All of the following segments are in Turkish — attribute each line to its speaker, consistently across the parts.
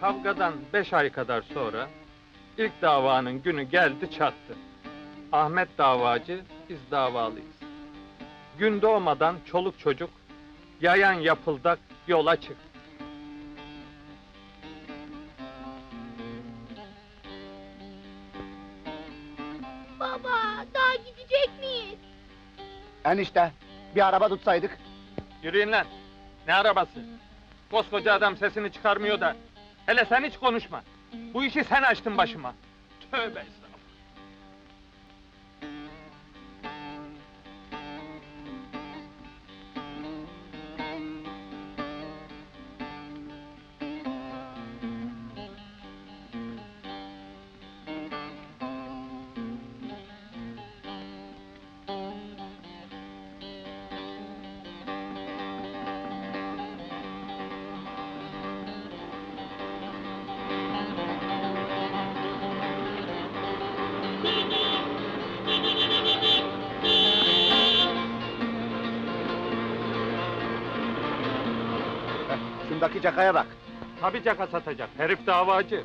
Speaker 1: Kavgadan beş ay kadar sonra ilk davanın günü geldi çattı. Ahmet davacı, biz davalıyız. Gün doğmadan çoluk çocuk yayan yapıldak yola çıktı.
Speaker 2: Baba, daha gidecek miyiz?
Speaker 3: Enişte, bir araba tutsaydık.
Speaker 1: Yürüyün lan. Ne arabası? Koskoca adam sesini çıkarmıyor da. Hele sen hiç konuşma. Bu işi sen açtın başıma. Tövbe
Speaker 3: şundaki cakaya bak.
Speaker 1: Tabii caka satacak. Herif davacı.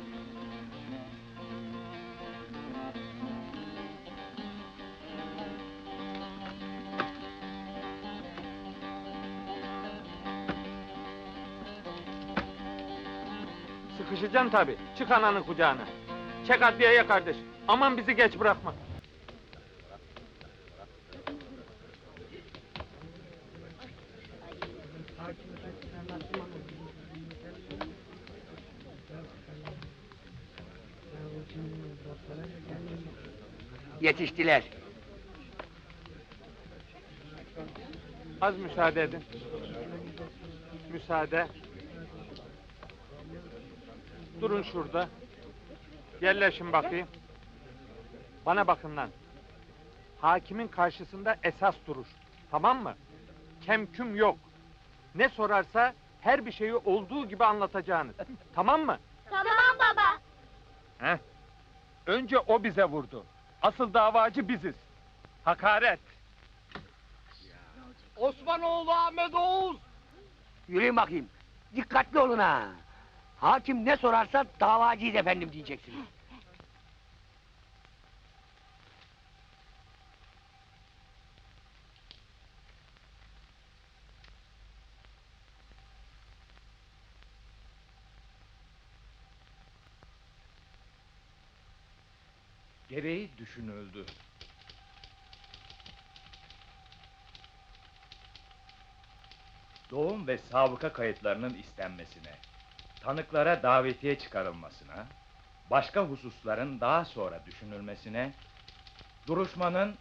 Speaker 1: Sıkışacaksın tabii. Çık ananın kucağına. Çek adliyeye kardeş. Aman bizi geç bırakma.
Speaker 4: Yetiştiler.
Speaker 1: Az müsaade edin. Müsaade. Durun şurada. Yerleşin bakayım. Bana bakın lan. Hakimin karşısında esas duruş. Tamam mı? Kemküm yok. Ne sorarsa her bir şeyi olduğu gibi anlatacağınız. Tamam mı?
Speaker 2: Tamam baba.
Speaker 1: Heh. Önce o bize vurdu. Asıl davacı biziz. Hakaret.
Speaker 4: Osmanoğlu Ahmet Oğuz! Yürüyün bakayım. Dikkatli olun ha. Hakim ne sorarsa davacıyız efendim diyeceksiniz.
Speaker 5: Gereği düşünüldü. Doğum ve sabıka kayıtlarının istenmesine, tanıklara davetiye çıkarılmasına, başka hususların daha sonra düşünülmesine, duruşmanın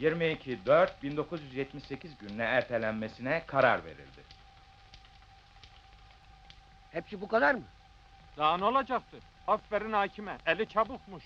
Speaker 5: 22.4.1978 gününe ertelenmesine karar verildi.
Speaker 4: Hepsi bu kadar mı?
Speaker 1: Daha ne olacaktı? Aferin hakime. Eli çabukmuş.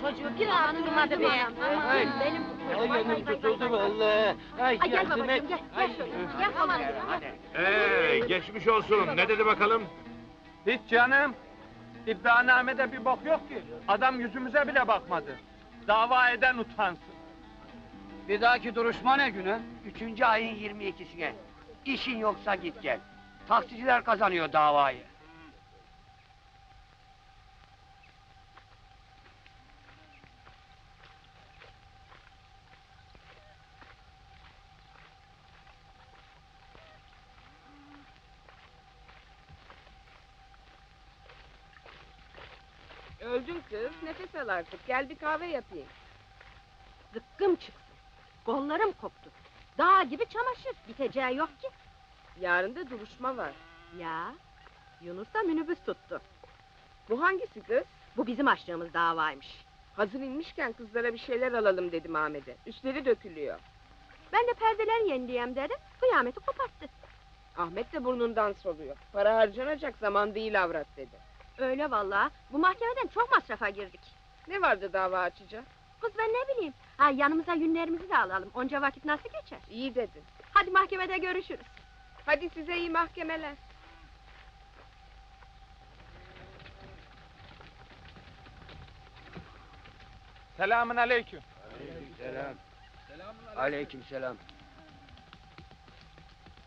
Speaker 2: Çocuğu bir an durmadı be. Aman benim
Speaker 4: Ay tutuldu vallahi. Ay
Speaker 2: Ay gel babacığım gel. Gel şöyle. Gel aman.
Speaker 6: Ee, geçmiş olsun. Ne dedi bakalım?
Speaker 1: Hiç canım. İddianamede bir bok yok ki. Adam yüzümüze bile bakmadı. Dava eden utansın.
Speaker 4: Bir dahaki duruşma ne günü? Üçüncü ayın 22'sine. İşin yoksa git gel. Taksiciler kazanıyor davayı.
Speaker 7: Öldün kız, nefes al artık. Gel bir kahve yapayım.
Speaker 2: Zıkkım çıksın. Kollarım koptu. Dağ gibi çamaşır. Biteceği yok ki.
Speaker 7: Yarın da duruşma var.
Speaker 2: Ya, Yunus da minibüs tuttu.
Speaker 7: Bu hangisi kız?
Speaker 2: Bu bizim açtığımız davaymış.
Speaker 7: Hazır inmişken kızlara bir şeyler alalım dedim Ahmet'e. Üstleri dökülüyor.
Speaker 2: Ben de perdeler yenileyem dedim, kıyameti koparttı.
Speaker 7: Ahmet de burnundan soluyor. Para harcanacak zaman değil avrat dedi.
Speaker 2: Öyle vallahi, bu mahkemeden çok masrafa girdik.
Speaker 7: Ne vardı dava açacak?
Speaker 2: Kız ben ne bileyim, ha yanımıza yünlerimizi de alalım, onca vakit nasıl geçer?
Speaker 7: İyi dedin.
Speaker 2: Hadi mahkemede görüşürüz.
Speaker 7: Hadi size iyi mahkemeler.
Speaker 1: Selamün aleyküm.
Speaker 4: Selam. Aleyküm selam.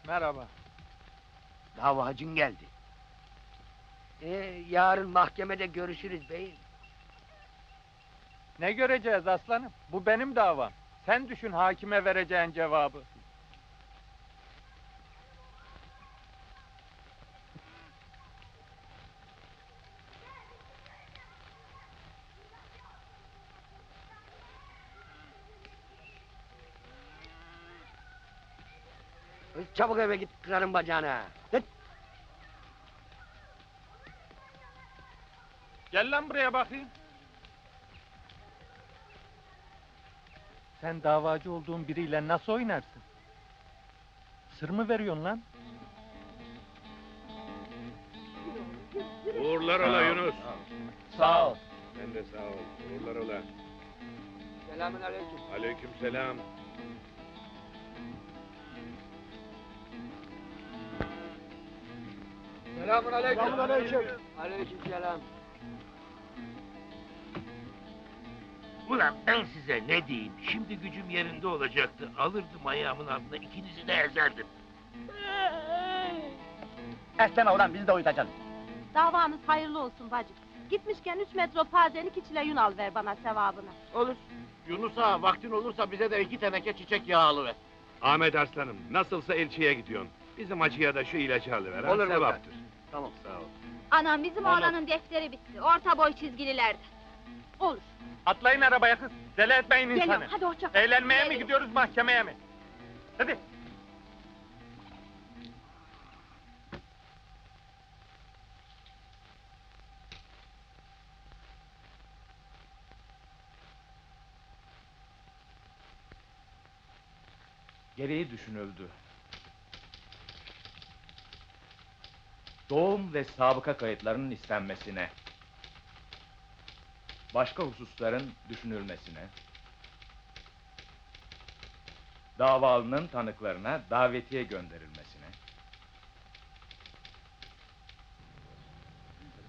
Speaker 1: Merhaba.
Speaker 4: Davacın geldi. Ee, yarın mahkemede görüşürüz beyim.
Speaker 1: Ne göreceğiz aslanım? Bu benim davam. Sen düşün hakime vereceğin cevabı.
Speaker 4: Çabuk eve git kırarım bacağına. Hıt.
Speaker 1: Gel lan buraya bakayım. Sen davacı olduğun biriyle nasıl oynarsın? Sır mı veriyorsun lan?
Speaker 6: Uğurlar ola Yunus.
Speaker 3: Sağ ol.
Speaker 6: Sen de sağ ol. Uğurlar ola.
Speaker 4: Selamün aleyküm.
Speaker 6: Aleyküm selam.
Speaker 4: Selamun aleyküm. Aleyküm selam.
Speaker 8: Ulan ben size ne diyeyim? Şimdi gücüm yerinde olacaktı. Alırdım ayağımın altına ikinizi de ezerdim.
Speaker 3: Etsene ulan bizi de uyutacaksın.
Speaker 2: Davanız hayırlı olsun bacım. Gitmişken üç metroparden iki çile yün al ver bana sevabına.
Speaker 3: Olur. Yunus ağa vaktin olursa bize de iki teneke çiçek yağı alıver.
Speaker 6: Ahmet Arslanım, nasılsa elçiye gidiyorsun. Bizim acıya da şu ilacı alıver. ha,
Speaker 4: Olur mu
Speaker 6: Sevaptır.
Speaker 3: Tamam.
Speaker 6: Sağ ol.
Speaker 2: Anam bizim
Speaker 3: Tamam.
Speaker 2: oğlanın defteri bitti. Orta boy çizgililerde. Olur.
Speaker 1: Atlayın arabaya kız. Deli etmeyin insanı.
Speaker 2: Geliyorum hadi hoşça kal.
Speaker 1: Eğlenmeye mi
Speaker 2: Geliyorum.
Speaker 1: gidiyoruz mahkemeye mi? Hadi.
Speaker 5: Gereği düşünüldü. Doğum ve sabıka kayıtlarının istenmesine, başka hususların düşünülmesine, davalının tanıklarına davetiye gönderilmesine,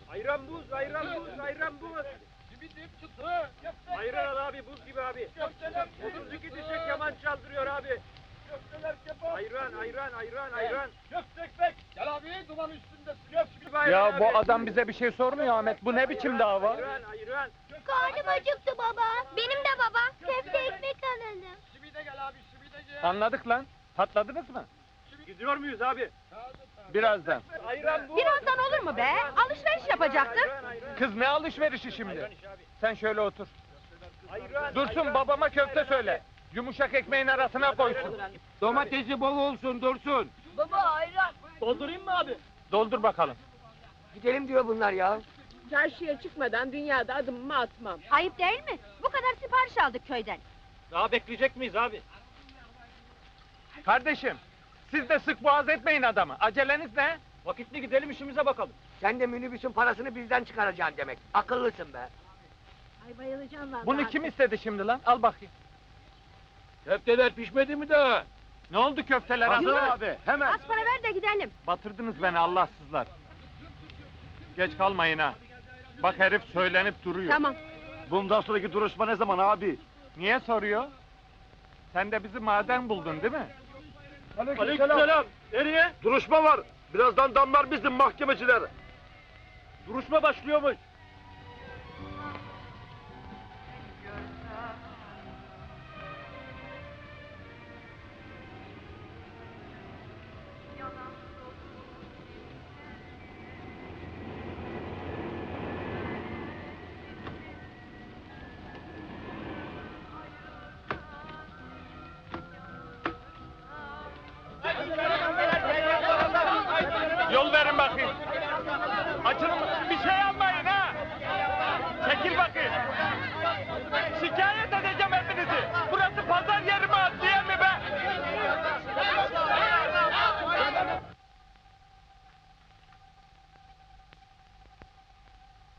Speaker 1: Ayran buz, ayran buz, ayran buz. Ayran al abi, buz gibi abi. 32 dişek yaman çaldırıyor abi. Ayran, ayran, ayran, ayran. Ya bu adam bize bir şey sormuyor Ahmet. Bu ne biçim dava? Ayran, ayran.
Speaker 9: Karnım acıktı baba. Benim de baba. Köfte ekmek alalım.
Speaker 1: Anladık lan. Patladınız mı? Gidiyor muyuz abi? Birazdan. Ayran bu.
Speaker 2: Birazdan olur mu be? Alışveriş yapacaktık.
Speaker 1: Kız ne alışverişi şimdi? Sen şöyle otur. Dursun babama köfte söyle. Yumuşak ekmeğin arasına koysun.
Speaker 6: Domatesi bol olsun, dursun.
Speaker 1: Doldur bakalım.
Speaker 4: Gidelim diyor bunlar ya.
Speaker 7: Çarşıya çıkmadan dünyada adımımı atmam.
Speaker 2: Ayıp değil mi? Bu kadar sipariş aldık köyden.
Speaker 1: Daha bekleyecek miyiz abi? Kardeşim, siz de sık boğaz etmeyin adamı. Aceleniz ne? Vakitli gidelim işimize bakalım.
Speaker 4: Sen de minibüsün parasını bizden çıkaracaksın demek. Akıllısın be.
Speaker 2: Ay bayılacağım lan.
Speaker 1: Bunu kim istedi şimdi lan? Al bakayım.
Speaker 6: Köfteler pişmedi mi daha?
Speaker 1: Ne oldu köfteler?
Speaker 3: Hazır abi hemen.
Speaker 2: Az para ver de gidelim.
Speaker 1: Batırdınız beni Allahsızlar. Geç kalmayın ha. Bak herif söylenip duruyor.
Speaker 2: Tamam.
Speaker 3: Bundan sonraki duruşma ne zaman abi?
Speaker 1: Niye soruyor? Sen de bizi maden buldun değil mi?
Speaker 3: Aleykümselam. Nereye? Duruşma var. Birazdan damlar bizim mahkemeciler. Duruşma başlıyormuş.
Speaker 1: 만큼 4천원